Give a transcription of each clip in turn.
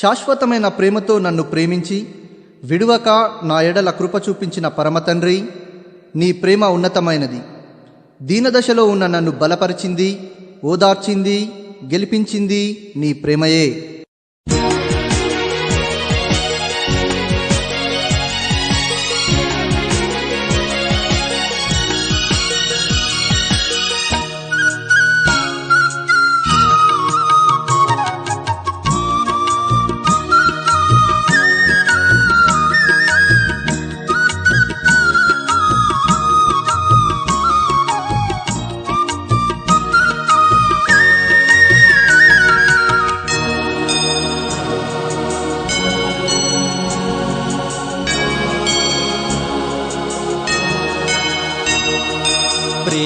శాశ్వతమైన ప్రేమతో నన్ను ప్రేమించి విడువక నా ఎడల కృప చూపించిన పరమతండ్రి నీ ప్రేమ ఉన్నతమైనది. దీనదశలో ఉన్న నన్ను బలపరిచింది ఓదార్చింది గెలిపించింది నీ ప్రేమయే.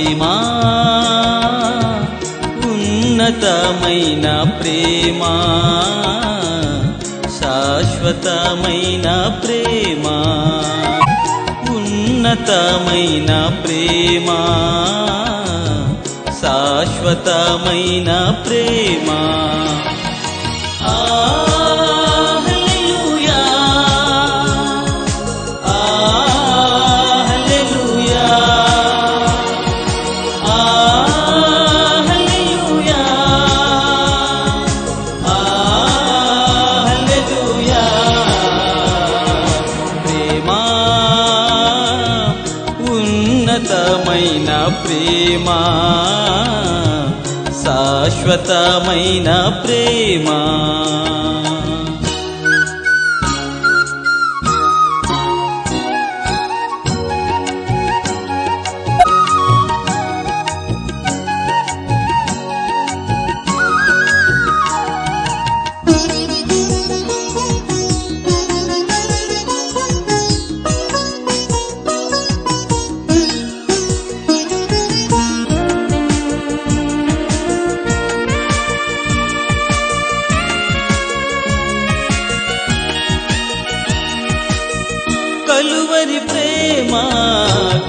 ప్రేమా ఉన్నతమైన ప్రేమా శాశ్వతమైన ప్రేమా ఉన్నతమైన ప్రేమా శాశ్వతమైన ప్రేమా. ఆ ఉన్నతమైన ప్రేమా శాశ్వతమైన ప్రేమా.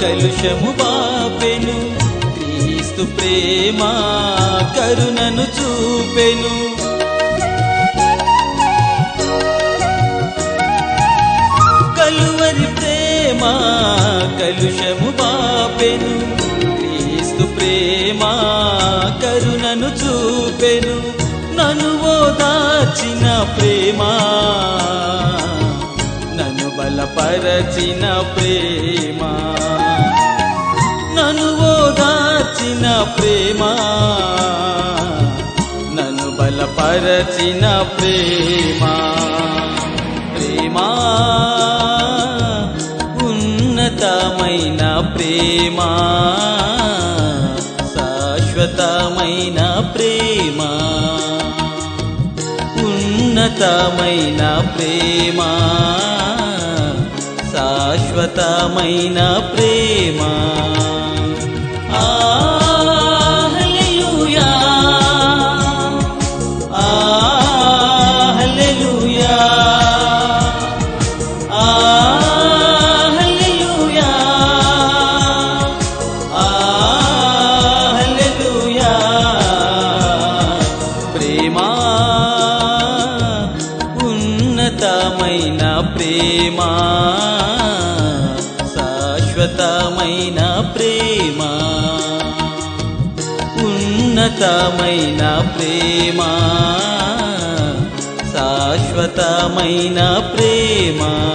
కలుషము బాపెను. క్రీస్తు ప్రేమ కరుణను చూపెను. కలువరి ప్రేమ కలుషము బాపెను. క్రీస్తు ప్రేమ కరుణను చూపెను. నను ఓదార్చిన ప్రేమ. నను బలపరచిన ప్రేమా. నన్ను ఓదార్చిన ప్రేమ నన్ను బలపరచిన ప్రేమ. ప్రేమ ఉన్నతమైన ప్రేమ శాశ్వతమైన ప్రేమ. ఉన్నతమైన ప్రేమ శాశ్వతమైన ప్రేమ. శాశ్వతమైన ప్రేమ? ఉన్నతమైన ప్రేమ? శాశ్వతమైన ప్రేమ?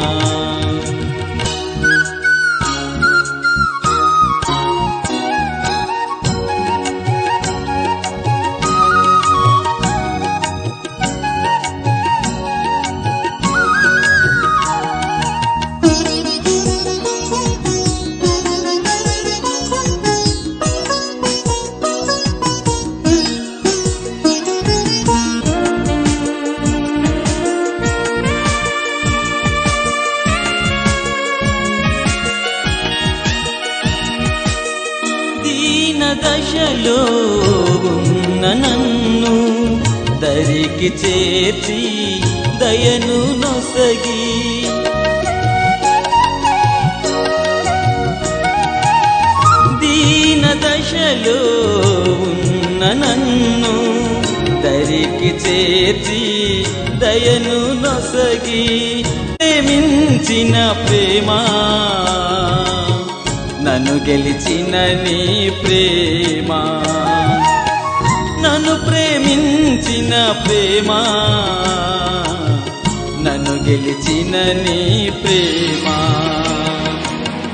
దీన దశలో ఉన్న నన్ను దరికి చేర్చి దయను నొసగి. దీన దశలో ఉన్న నన్ను దరికి చేర్చి దయను నొసగి. ప్రేమించిన ప్రేమా నన్ను గెలిచిన నీ ప్రేమ. నన్ను ప్రేమించిన ప్రేమ. నన్ను గెలిచిన నీ ప్రేమ.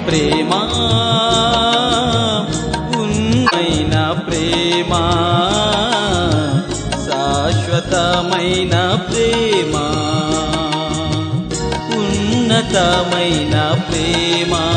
ప్రేమ ఉన్నైన ప్రేమ. శాశ్వతమైన ప్రేమ. ఉన్నతమైన ప్రేమ.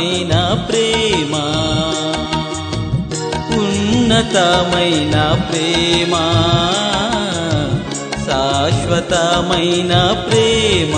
ఉన్నతమైన ప్రేమ ఉన్నతమైన ప్రేమ శాశ్వతమైన ప్రేమ.